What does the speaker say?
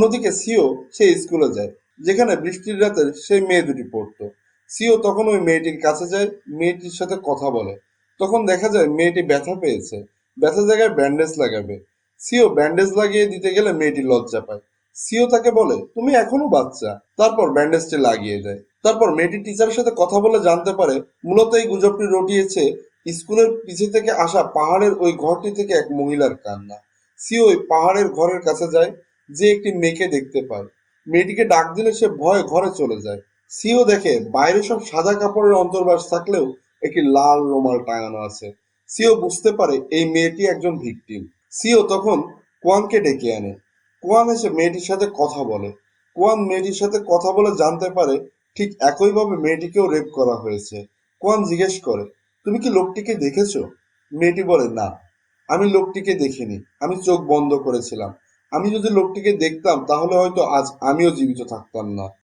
অন্যদিকে সিও সে স্কুলে যায়, যেখানে বৃষ্টির রাতে সেই মেয়ে দুটি পড়তো। সিও তখন ওই মেয়েটির কাছে যায়, মেয়েটির সাথে কথা বলে। তখন দেখা যায় মেয়েটি ব্যথা পেয়েছে ব্যথা জায়গায় ব্যান্ডেজ লাগাবে। সিও ব্যান্ডেজ লাগিয়ে দিতে গেলে মেয়েটি লজ্জা পায়। সিও তাকে বলে, তুমি এখনও বাচ্চা। তারপর ব্যান্ডেজটি লাগিয়ে দেয়। তারপর মেয়েটি টিচারের সাথে কথা বলে জানতে পারে, মূলত এই গুজবটি রটিয়েছে স্কুলের পিছে থেকে আসা পাহাড়ের ওই ঘরটি থেকে এক মহিলার কান্না। সিও ওই পাহাড়ের ঘরের কাছে যায় যে একটি মেয়েকে দেখতে পায়। মেয়েটিকে ডাক দিলে সে ভয়ে ঘরে চলে যায়। সিও দেখে, বাইরে সব সাদা কাপড়ের অন্তর্বাস থাকলেও একটি লাল রুমাল টাঙানো আছে। সিও বুঝতে পারে এই মেয়েটি একজন ভিকটিম। সিও তখন কোয়ানকে ডেকে আনে। কোয়ান এসে মেয়েটির সাথে কথা বলে। কোয়ান মেয়েটির সাথে কথা বলে জানতে পারে ঠিক একইভাবে মেয়েটিকেও রেপ করা হয়েছে। কোয়ান জিজ্ঞেস করে, তুমি কি লোকটিকে দেখেছ? মেয়েটি বলে, না, আমি লোকটিকে দেখিনি। আমি চোখ বন্ধ করেছিলাম। আমি যদি লোকটিকে দেখতাম তাহলে হয়তো আজ আমিও জীবিত থাকতাম না।